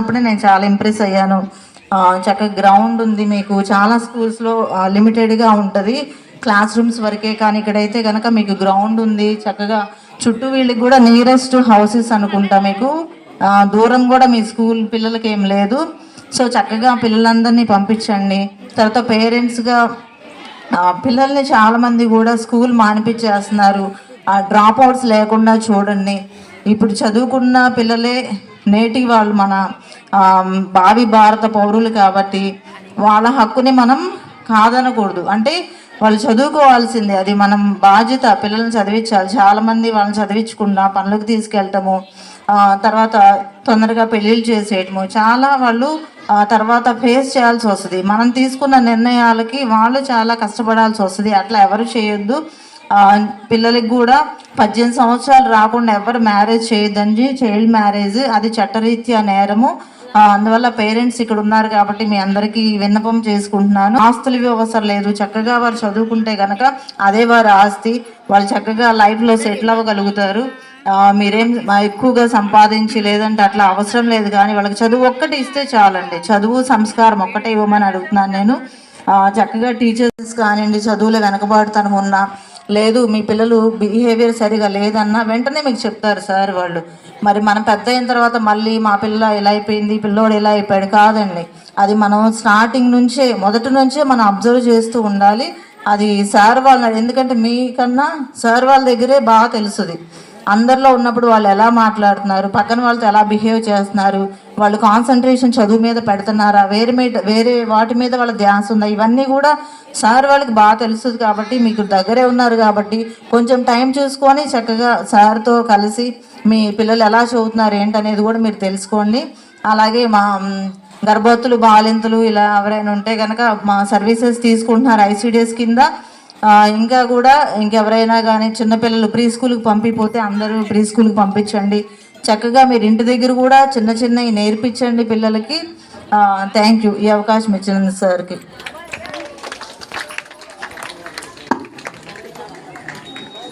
అప్పుడే నేను చాలా ఇంప్రెస్ అయ్యాను. చక్కగా గ్రౌండ్ ఉంది మీకు. చాలా స్కూల్స్లో లిమిటెడ్గా ఉంటుంది. క్లాస్ రూమ్స్ వరకే కానీ ఇక్కడైతే కనుక మీకు గ్రౌండ్ ఉంది. చక్కగా చుట్టూ వీళ్ళకి కూడా నియరెస్ట్ హౌసెస్ అనుకుంటా మీకు. దూరం కూడా మీ స్కూల్ పిల్లలకి ఏం లేదు. సో చక్కగా పిల్లలందరినీ పంపించండి. తర్వాత పేరెంట్స్గా పిల్లల్ని చాలామంది కూడా స్కూల్ మానిపించేస్తున్నారు. డ్రాప్ అవుట్స్ లేకుండా చూడండి. ఇప్పుడు చదువుకున్న పిల్లలే నేటి వాళ్ళు మన భావి భారత పౌరులు కాబట్టి వాళ్ళ హక్కుని మనం కాదనకూడదు. అంటే వాళ్ళు చదువుకోవాల్సిందే. అది మనం బాధ్యత పిల్లల్ని చదివించాలి. చాలామంది వాళ్ళని చదివించకుండా పనులకు తీసుకెళ్ళటము తర్వాత తొందరగా పెళ్ళిళ్ళు చేసేయటము చాలా వాళ్ళు తర్వాత ఫేస్ చేయాల్సి వస్తుంది. మనం తీసుకున్న నిర్ణయాలకి వాళ్ళు చాలా కష్టపడాల్సి వస్తుంది. అట్లా ఎవరు చేయొద్దు. పిల్లలకి కూడా పద్దెనిమిది సంవత్సరాలు రాకుండా ఎవరు మ్యారేజ్ చేయొద్దని చైల్డ్ మ్యారేజ్ అది చట్టరీత్యా నేరము. అందువల్ల పేరెంట్స్ ఇక్కడ ఉన్నారు కాబట్టి మీ అందరికీ విన్నపం చేసుకుంటున్నాను. ఆస్తులు ఇవి అవసరం లేదు. చక్కగా వారు చదువుకుంటే కనుక అదే వారి ఆస్తి. వాళ్ళు చక్కగా లైఫ్లో సెటిల్ అవ్వగలుగుతారు. మీరేం ఎక్కువగా సంపాదించి లేదంటే అట్లా అవసరం లేదు కానీ వాళ్ళకి చదువు ఒక్కటి ఇస్తే చాలండి. చదువు సంస్కారం ఒక్కటే ఇవ్వమని అడుగుతున్నాను నేను. చక్కగా టీచర్స్ కానివ్వండి చదువులో వెనకబాటుతనం ఉన్నా లేదు మీ పిల్లలు బిహేవియర్ సరిగా లేదన్నా వెంటనే మీకు చెప్తారు సార్ వాళ్ళు. మరి మనం పెద్ద అయిన తర్వాత మళ్ళీ మా పిల్ల ఎలా అయిపోయింది పిల్లోడు ఎలా అయిపోయాడు కాదండి. అది మనం స్టార్టింగ్ నుంచే మొదటి నుంచే మనం అబ్జర్వ్ చేస్తూ ఉండాలి. అది సార్ వాళ్ళ ఎందుకంటే మీకన్నా సార్ వాళ్ళ దగ్గరే బాగా తెలుస్తుంది అందరిలో ఉన్నప్పుడు వాళ్ళు ఎలా మాట్లాడుతున్నారు? పక్కన వాళ్ళతో ఎలా బిహేవ్ చేస్తున్నారు? వాళ్ళు కాన్సన్ట్రేషన్ చదువు మీద పెడుతున్నారా? వేరే మీద వేరే వాటి మీద వాళ్ళ ధ్యాస ఉందా? ఇవన్నీ కూడా సార్ వాళ్ళకి బాగా తెలుస్తుంది కాబట్టి మీకు దగ్గరే ఉన్నారు కాబట్టి కొంచెం టైం చూసుకొని చక్కగా సార్తో కలిసి మీ పిల్లలు ఎలా చదువుతున్నారు ఏంటనేది కూడా మీరు తెలుసుకోండి. అలాగే మా గర్భవతులు బాలింతలు ఇలా ఎవరైనా ఉంటే కనుక మా సర్వీసెస్ తీసుకుంటున్నారు ఐసీడిఎస్ కింద. ఇంకా కూడా ఇంకెవరైనా కానీ చిన్నపిల్లలు ప్రీ స్కూల్కి పంపిపోతే అందరూ ప్రీ స్కూల్కి పంపించండి. చక్కగా మీరు ఇంటి దగ్గర కూడా చిన్న చిన్నవి నేర్పించండి పిల్లలకి. థ్యాంక్ యూ ఈ అవకాశం ఇచ్చిన సార్కి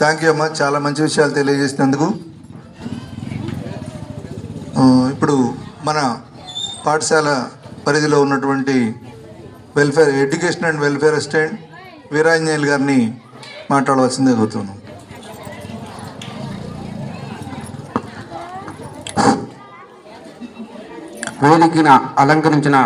థ్యాంక్ యూ అమ్మా. చాలా మంచి విషయాలు తెలియజేసినందుకు. ఇప్పుడు మన పాఠశాల పరిధిలో ఉన్నటువంటి welfare education and welfare assistant Veeranjaneyulu గారిని మాట్లాడవలసిందే కోరుతున్నాం వేదికను అలంకరించిన